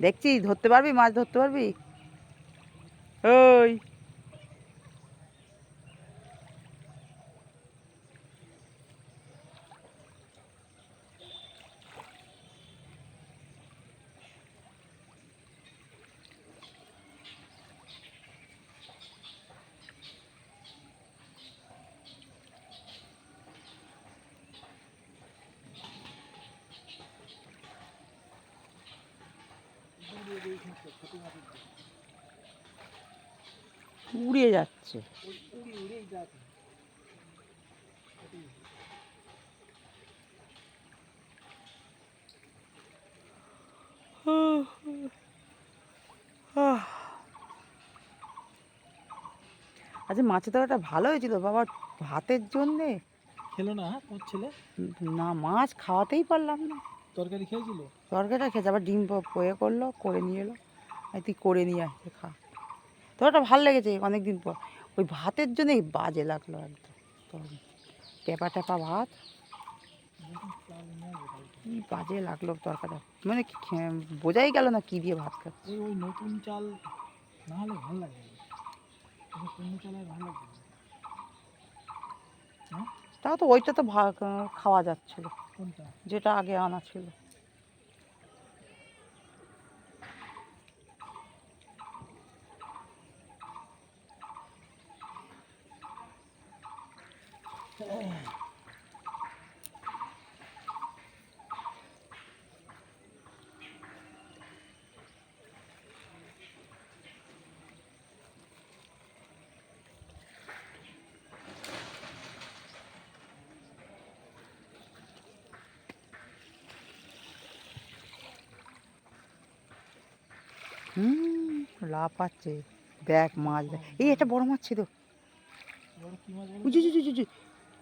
দেখছি ধরতে পারবি মাছ ধরতে পারবি ওই উড়ে যাচ্ছে। আচ্ছা মাছের তরকারিটা ভালো হয়েছিল? বাবা ভাতের জন্যে? খেলো না তোমার ছেলে? না মাছ খাওয়াতেই পারলাম না। তরকারি খেয়েছিল? তরকারিটা খেয়েছে আবার ডিম পয়ে করল করে নিয়ে এলো। তুই করে নিয়ে আসছে খা। তোরটা ভালো লেগেছে অনেক দিন পর। ওই ভাতের জন্যই বাজে লাগল একদম। তো টেপা টেপা ভাত। কি বাজে লাগল তরকারিটা। মানে বোঝাই গেল না কি দিয়ে ভাত খাচ্ছে। ওই নতুন চাল না হলে লাগে ভালো লাগে হ্যাঁ? তাও তো ওইটা তো খাওয়া যাচ্ছিল। যেটা আগে আনা ছিল। হুম লাফাচ্ছে। দেখ মাছ দেখ। এই একটা বড় মাছ ছিল।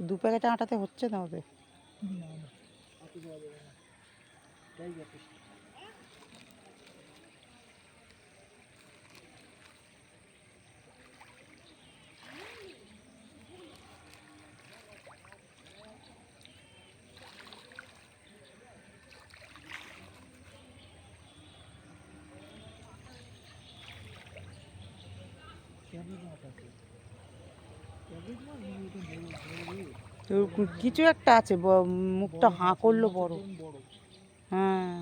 দু প্যাকেট আটাতে হচ্ছে না ওদের? না না কিছু একটা আছে মুখটা হাঁ করল বড়। হ্যাঁ।